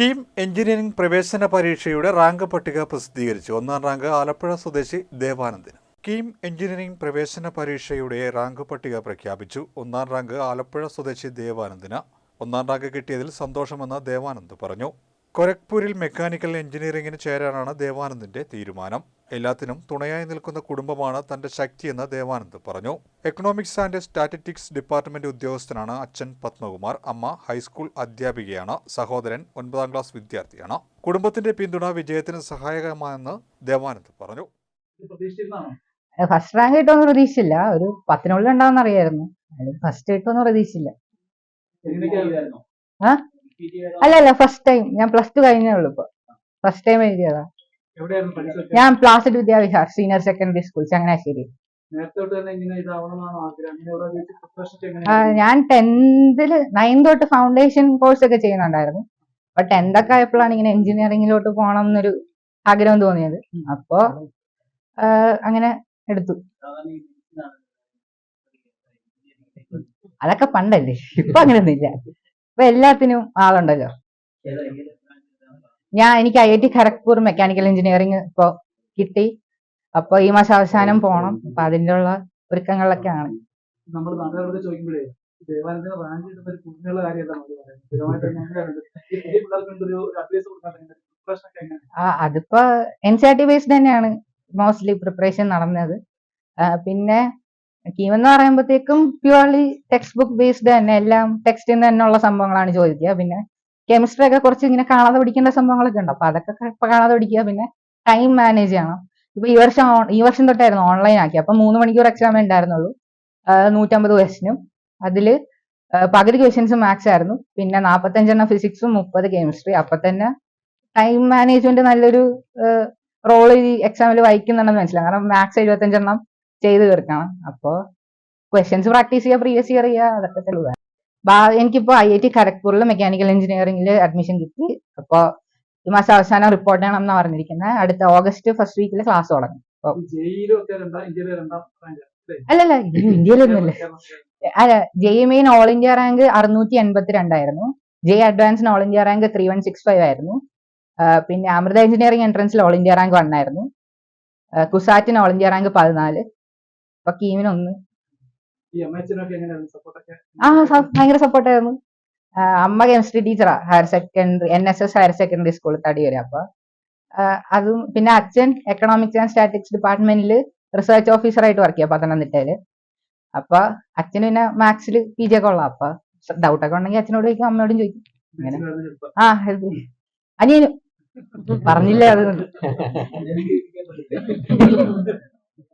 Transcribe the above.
KEAM engineering പ്രവേശന പരീക്ഷയുടെ rank പട്ടിക പ്രസിദ്ധീകരിച്ചു. ഒന്നാം റാങ്ക് ആലപ്പുഴ സ്വദേശി ദേവാനന്ദന്. സ്കീം എഞ്ചിനീയറിംഗ് പ്രവേശന പരീക്ഷയുടെ റാങ്ക് പട്ടിക പ്രഖ്യാപിച്ചു. ഒന്നാം റാങ്ക് ആലപ്പുഴ സ്വദേശി ദേവാനന്ദിന്. ഒന്നാം റാങ്ക് കിട്ടിയതിൽ സന്തോഷമെന്ന് ദേവാനന്ദ് പറഞ്ഞു. കൊരക്പൂരിൽ മെക്കാനിക്കൽ എഞ്ചിനീയറിംഗിന് ചേരാനാണ് ദേവാനന്ദിന്റെ തീരുമാനം. എല്ലാത്തിനും തുണയായി നിൽക്കുന്ന കുടുംബമാണ് തന്റെ ശക്തിയെന്ന് ദേവാനന്ദ് പറഞ്ഞു. എക്കണോമിക്സ് ആൻഡ് സ്റ്റാറ്റിസ്റ്റിക്സ് ഡിപ്പാർട്ട്മെന്റ് ഉദ്യോഗസ്ഥനാണ് അച്ഛൻ പത്മകുമാർ. അമ്മ ഹൈസ്കൂൾ അധ്യാപികയാണ്. സഹോദരൻ ഒൻപതാം ക്ലാസ് വിദ്യാർത്ഥിയാണ്. കുടുംബത്തിന്റെ പിന്തുണ വിജയത്തിന് സഹായകമാണെന്ന് ദേവാനന്ദ് പറഞ്ഞു. ഫസ്റ്റ് റാങ്ക് കിട്ടുമെന്ന് പ്രതീക്ഷയില്ല ഒരു പത്തിനുള്ളിൽ ഉണ്ടാവുന്ന അറിയായിരുന്നു ഫസ്റ്റ് കിട്ടുമെന്ന് പ്രതീക്ഷയില്ല? അല്ല അല്ല ഫസ്റ്റ് ടൈം ഞാൻ പ്ലസ് ടു കഴിഞ്ഞേ ഉള്ളൂ ഇപ്പൊ. ഫസ്റ്റ് ടൈം എഴുതിയതാ. ഞാൻ Placid Vidyavihar senior secondary school Changanassery. ഞാൻ ടെൻത്തിൽ നയൻ തൊട്ട് ഫൗണ്ടേഷൻ കോഴ്സ് ഒക്കെ ചെയ്യുന്നുണ്ടായിരുന്നു. അപ്പൊ ടെൻത്ത് ഒക്കെ ആയപ്പോഴാണ് ഇങ്ങനെ എഞ്ചിനീയറിംഗിലോട്ട് പോകണം എന്നൊരു ആഗ്രഹം തോന്നിയത്. അപ്പോ അങ്ങനെ എടുത്തു. അതൊക്കെ പണ്ടല്ലേ? ഇപ്പൊ അങ്ങനെയൊന്നുമില്ല ഇപ്പൊ എല്ലാത്തിനും ആളുണ്ടല്ലോ. ഞാൻ എനിക്ക് I I T Kharagpur mechanical engineering ഇപ്പൊ കിട്ടി. അപ്പൊ ഈ മാസം അവസാനം പോണം. അപ്പൊ അതിന്റെ ഉള്ള ഒരുക്കങ്ങളിലൊക്കെയാണ് നമ്മൾ നാട്ടുകാരോട് ചോദിക്കുമ്പോഴേ ദേവാനന്ദന് റാങ്ക് കിട്ടുന്ന ഒരു പുണ്യമുള്ള കാര്യമല്ല നമ്മൾ പറയുന്നത്. സ്ഥിരമായിട്ട് അങ്ങനെയാണ് ഈ പുതിയ പിള്ളേർക്ക് വേണ്ടി ഒരു അഡ്വൈസ് കൊടുക്കാൻ പ്രിപ്പറേഷൻ ഒക്കെ എങ്ങനെ ആ, അതിപ്പോ N C R T based തന്നെയാണ്. മോസ്റ്റ്ലി പ്രിപ്പറേഷൻ നടന്നത്. പിന്നെ കീം എന്ന് പറയുമ്പോഴത്തേക്കും പ്യുവർലി ടെക്സ്റ്റ് ബുക്ക് ബേസ്ഡ് തന്നെ എല്ലാം ടെക്സ്റ്റിൽ നിന്ന് തന്നെയുള്ള സംഭവങ്ങളാണ് ചോദിക്കുക. പിന്നെ കെമിസ്ട്രി ഒക്കെ കുറച്ച് ഇങ്ങനെ കാണാതെ പഠിക്കേണ്ട സംഭവങ്ങളൊക്കെ ഉണ്ട്. അപ്പൊ അതൊക്കെ കാണാതെ പഠിക്കുക പിന്നെ ടൈം മാനേജ് ചെയ്യണം. ഇപ്പൊ ഈ വർഷം ഈ വർഷം തൊട്ടായിരുന്നു ഓൺലൈൻ ആക്കി. അപ്പൊ മൂന്ന് മണിക്കൂർ എക്സാം ഉണ്ടായിരുന്നുള്ളൂ. നൂറ്റമ്പത് ക്വസ്റ്റിനും അതിൽ പകുതി ക്വസ്റ്റ്യൻസ് മാത്സ് ആയിരുന്നു. പിന്നെ നാൽപ്പത്തഞ്ചെണ്ണം ഫിസിക്സും മുപ്പത് കെമിസ്ട്രി അപ്പൊ തന്നെ ടൈം മാനേജ്മെന്റ് നല്ലൊരു റോൾ ഈ എക്സാമിൽ വഹിക്കുന്നുണ്ടെന്ന് മനസ്സിലാവും കാരണം മാത്സ് എഴുപത്തഞ്ചെണ്ണം ചെയ്ത് തീർക്കണം. അപ്പോൾ ക്വസ്റ്റ്യൻസ് പ്രാക്ടീസ് ചെയ്യുക പ്രീവിയസ് ഇയർ ചെയ്യുക അതൊക്കെ തെളിവാണ് എനിക്കിപ്പോ ഐ ഐ ടി ഖരഗ്പൂരിൽ മെക്കാനിക്കൽ എഞ്ചിനീയറിംഗിൽ അഡ്മിഷൻ കിട്ടി. അപ്പോൾ ഈ മാസം അവസാനം റിപ്പോർട്ട് ചെയ്യണം എന്നാണ് പറഞ്ഞിരിക്കുന്നത് അടുത്ത ഓഗസ്റ്റ് ഫസ്റ്റ് വീക്കിൽ ക്ലാസ് തുടങ്ങും. ഇന്ത്യയിലെ അല്ലല്ല ഇന്ത്യയിലൊന്നുമില്ല അല്ല JEE main all India rank അറുന്നൂറ്റി എൺപത്തി രണ്ടായിരുന്നു JEE advance all India rank three one six five ആയിരുന്നു. പിന്നെ അമൃത എഞ്ചിനീയറിംഗ് എൻട്രൻസിൽ ഓൾ ഇന്ത്യ റാങ്ക് വൺ ആയിരുന്നു. കുസാറ്റിൻ കുസാറ്റിന് ഓൾ ഇന്ത്യ റാങ്ക് പതിനാല്. സപ്പോർട്ടൊക്കെ ആ സ- ഭയങ്കര സപ്പോർട്ടായിരുന്നു അമ്മ chemistry teacher higher secondary N S S higher secondary school Thadiyoor അപ്പൊ. ആ, അതും പിന്നെ അച്ഛൻ എക്കണോമിക്സ് ആൻഡ് സ്റ്റാറ്റിക്സ് ഡിപ്പാർട്ട്മെന്റിൽ റിസർച്ച് ഓഫീസറായിട്ട് വർക്ക് ചെയ്യാം പത്തനംതിട്ടയിൽ. അപ്പൊ അച്ഛന് പിന്നെ മാത്സിൽ പി ജി ഒക്കെ ഉള്ള അപ്പൊ ഡൗട്ട് ഒക്കെ ഉണ്ടെങ്കിൽ അച്ഛനോട് ചോദിക്കും അമ്മയോടും ചോദിക്കും. അങ്ങനെ. ആ help ചെയ്യും. അനിയനും. പറഞ്ഞില്ലേ അത്.